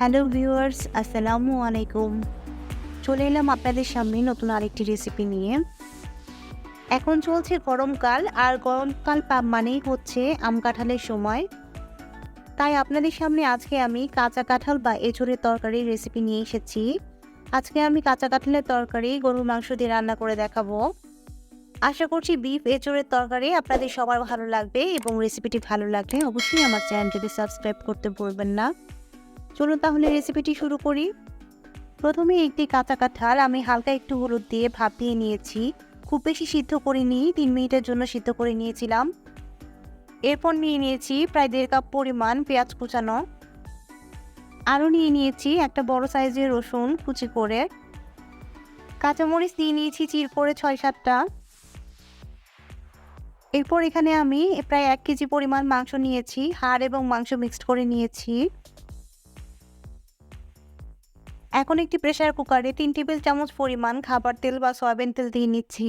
Hello viewers, আসসালামু আলাইকুম। চলে এলাম আপনাদের সামনে নতুন আরেকটি রেসিপি নিয়ে। এখন চলছে গরমকাল আর গরমকাল মানেই হচ্ছে আম কাঁঠালের সময়। তাই আপনাদের সামনে আজকে আমি কাঁচা কাঁঠাল বা এঁচড়ের তরকারির রেসিপি নিয়ে এসেছি। আজকে আমি কাঁচা কাঁঠালের তরকারি, গরুর মাংস দিয়ে রান্না করে দেখাবো। আশা করছি বিফ এঁচড়ের তরকারি আপনাদের সবার ভালো লাগবে এবং রেসিপিটি ভালো লাগলে অবশ্যই আমার চ্যানেলটিকে সাবস্ক্রাইব করতে ভুলবেন না। চলুন তাহলে রেসিপিটি শুরু করি। প্রথমে একটি কাঁচা কাঁঠাল আমি হালকা একটু হলুদ দিয়ে ভাপিয়ে নিয়েছি। খুব বেশি সিদ্ধ করিনি, তিন মিনিটের জন্য সিদ্ধ করে নিয়েছিলাম। এরপর নিয়ে নিয়েছি প্রায় দেড় কাপ পরিমাণ পেঁয়াজ কুচানো। আরও নিয়ে নিয়েছি একটা বড় সাইজের রসুন কুচি করে। কাঁচামরিচ নিয়ে নিয়েছি চির করে ছয় সাতটা। এরপর এখানে আমি প্রায় এক কেজি পরিমাণ মাংস নিয়েছি, হাড় এবং মাংস মিক্সড করে নিয়েছি। এখন একটি প্রেশার কুকারে তিন টেবিল চামচ পরিমাণ খাবার তেল বা সয়াবিন তেল দিয়ে নিচ্ছি।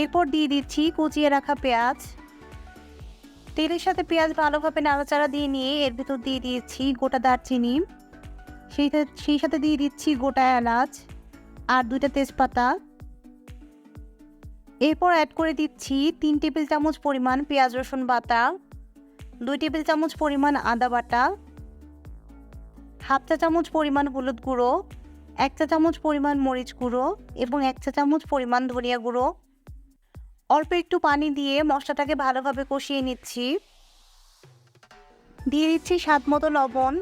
এরপর দিয়ে দিচ্ছি কুচিয়ে রাখা পেঁয়াজ। তেলের সাথে পেঁয়াজ ভালোভাবে নাড়াচাড়া দিয়ে নিয়ে এর ভিতর দিয়ে দিয়েছি গোটা দারচিনি। সেই সেই সাথে দিয়ে দিচ্ছি গোটা এলাচ আর দুইটা তেজপাতা। এরপর অ্যাড করে দিচ্ছি তিন টেবিল চামচ পরিমাণ পেঁয়াজ রসুন বাটা, দুই টেবিল চামচ পরিমাণ আদা বাটা হাফ চা চামচ পরিমাণ হলুদ গুঁড়ো, এক চা চামচ পরিমাণ মরিচ গুঁড়ো এবং এক চা চামচ পরিমাণ ধনিয়া গুঁড়ো। অল্প একটু পানি দিয়ে মশলাটাকে ভালোভাবে কষিয়ে নিচ্ছি। দিয়ে দিচ্ছি স্বাদ মতো লবণ।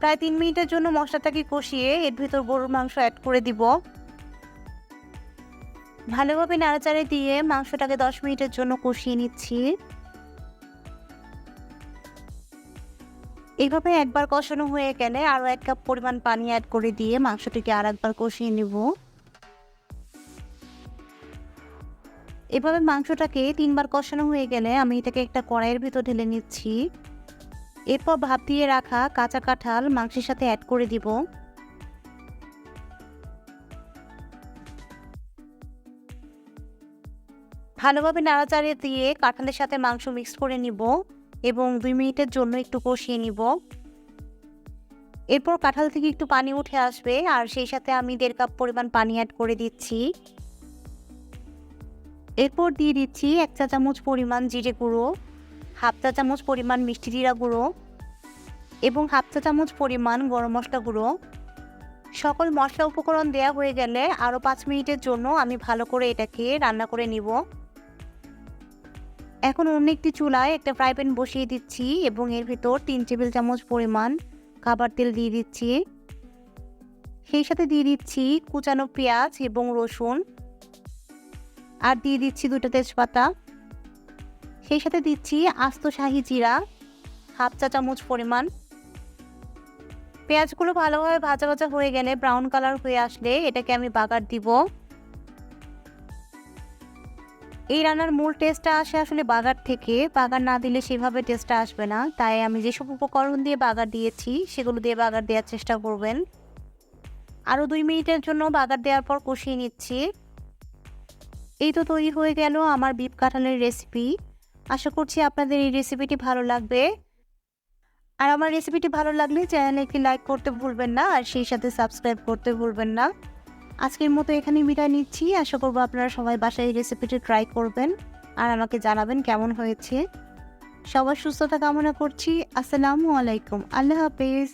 প্রায় তিন মিনিটের জন্য মশলাটাকে কষিয়ে এর ভিতর গরুর মাংস অ্যাড করে দিব। ভালোভাবে নাড়াচাড়ে দিয়ে মাংসটাকে দশ মিনিটের জন্য কষিয়ে নিচ্ছি। এইভাবে একবার কষানো হয়ে গেলে আরও এক কাপ পরিমাণ পানি অ্যাড করে দিয়ে মাংসটিকে আর একবার কষিয়ে নেব। এভাবে মাংসটাকে তিনবার কষানো হয়ে গেলে আমি এটাকে একটা কড়াইয়ের ভিতর ঢেলে নিচ্ছি। এরপর ভাপ দিয়ে রাখা কাঁচা কাঁঠাল মাংসের সাথে অ্যাড করে দিব। ভালোভাবে নাড়াচাড়িয়ে দিয়ে কাঁঠালের সাথে মাংস মিক্স করে নিব। এবং দুই মিনিটের জন্য একটু কষিয়ে নিব। এরপর কাঁঠাল থেকে একটু পানি উঠে আসবে আর সেই সাথে আমি দেড় কাপ পরিমাণ পানি অ্যাড করে দিচ্ছি। এরপর দিয়ে দিচ্ছি এক চা চামচ পরিমাণ জিরে গুঁড়ো, হাফ চা চামচ পরিমাণ মিষ্টি জিরা গুঁড়ো এবং হাফ চা চামচ পরিমাণ গরম মশলা গুঁড়ো। সকল মশলা উপকরণ দেওয়া হয়ে গেলে আরও পাঁচ মিনিটের জন্য আমি ভালো করে এটাকে রান্না করে নিব। এখন অন্য একটি চুলায় একটা ফ্রাই প্যান বসিয়ে দিচ্ছি এবং এর ভিতর তিন টেবিল চামচ পরিমাণ খাবার তেল দিয়ে দিচ্ছি। সেই সাথে দিয়ে দিচ্ছি কুচানো পেঁয়াজ এবং রসুন। আর দিয়ে দিচ্ছি দুটো তেজপাতা। সেই সাথে দিচ্ছি আস্ত শাহি জিরা, হাফ চা চামচ পরিমাণ। পেঁয়াজগুলো ভালোভাবে ভাজা ভাজা হয়ে গেলে ব্রাউন কালার হয়ে আসলে এটাকে আমি বাগার দিব। এই রান্নার মূল টেস্টটা আসে আসলে বাগার থেকে। বাগার না দিলে সেভাবে টেস্টটা আসবে না। তাই আমি যেসব উপকরণ দিয়ে বাগার দিয়েছি, সেগুলো দিয়ে বাগার দেওয়ার চেষ্টা করবেন। আরও দুই মিনিটের জন্য বাগার দেওয়ার পর কষিয়ে নিচ্ছি। এই তো তৈরি হয়ে গেল আমার বিপ কাঁঠালের রেসিপি আশা করছি আপনাদের এই রেসিপিটি ভালো লাগবে। আর আমার রেসিপিটি ভালো লাগলে চ্যানেলে একটি লাইক করতে ভুলবেন না, আর সেই সাথে সাবস্ক্রাইব করতে ভুলবেন না। আজকের মতো এখানে বিদায় নিচ্ছি। আশা করব আপনারা সবাই বাসায় এই রেসিপিটি ট্রাই করবেন আর আমাকে জানাবেন কেমন হয়েছে। সবার সুস্থতা কামনা করছি। আসসালামু আলাইকুম। আল্লাহ হাফেজ।